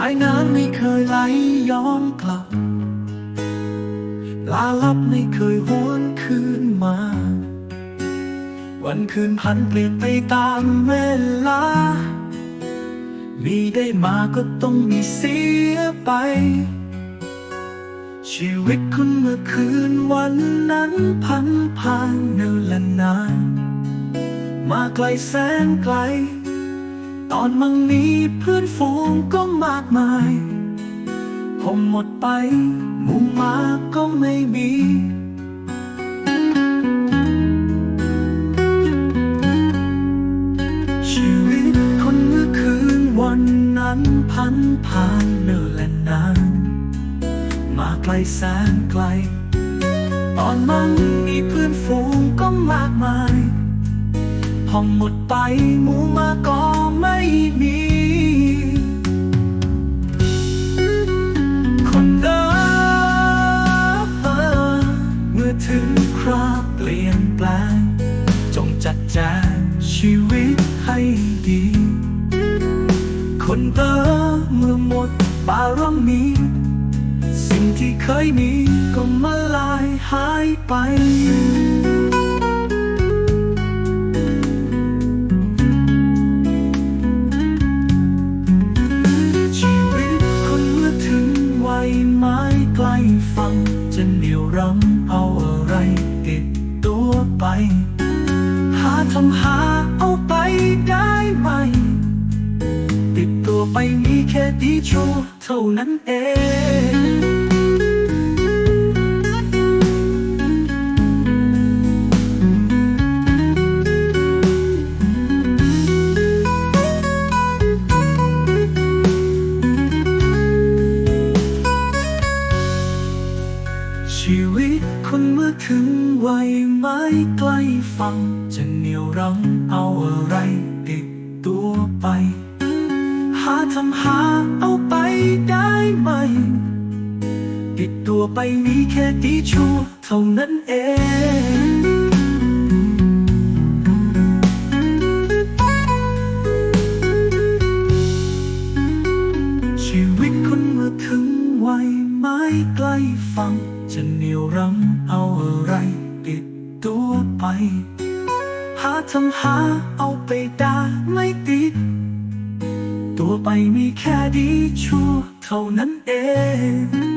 สายน้ำไม่เคยไหลย้อนกลับลาลับไม่เคยหวนคืนมา วันคืนพันเปลี่ยนไปตามเวลา มีได้มาก็ต้องมีเสียไป ชีวิตคุณเมื่อคืนวันนั้นพันผ่านเนิ่นและนาน มาไกลแสนไกล ตอนมั่งมีเพื่อนฝูงก็มากมาย ผมหมดไปหมู่มาก็ไม่มีชีวิตคนเมื่อคืนวันนั้นพันผ่านเนิ่นและนานมาไกลแสนไกล ตอนมันมีเพื่อนฝูงก็มากมาย พองหมดไปหมูมาก็ไม่มี คนเดิมเมื่อถึงคราเปลี่ยนแปลง จงจัดแจงชีวิตให้ดี คนเดิมเมื่อหมดบารมี สิ่งที่เคยมีก็มาลายหายไป จะเหนียวรั้งเอาอะไรติดตัวไป หาทำหาเอาไปได้ไหม ติดตัวไปมีแค่ดีชั่วเท่านั้นเอง ชีวิตคนเมื่อถึงวัยไม้ใกล้ฟังจะเหนียวรั้งเอาอะไรติดตัวไป หาทำหาเอาไปได้ไหม ติดตัวไปมีแค่ดีชั่วเท่านั้นเองชีวิตคนเมื่อถึงวัยไม้ใกล้ฟัง จะเหนียวรั้งเอาอะไรติดตัวไป หาทำหาเอาไปด่าไม่ติด ตัวไปมีแค่ดีชั่วเท่านั้นเอง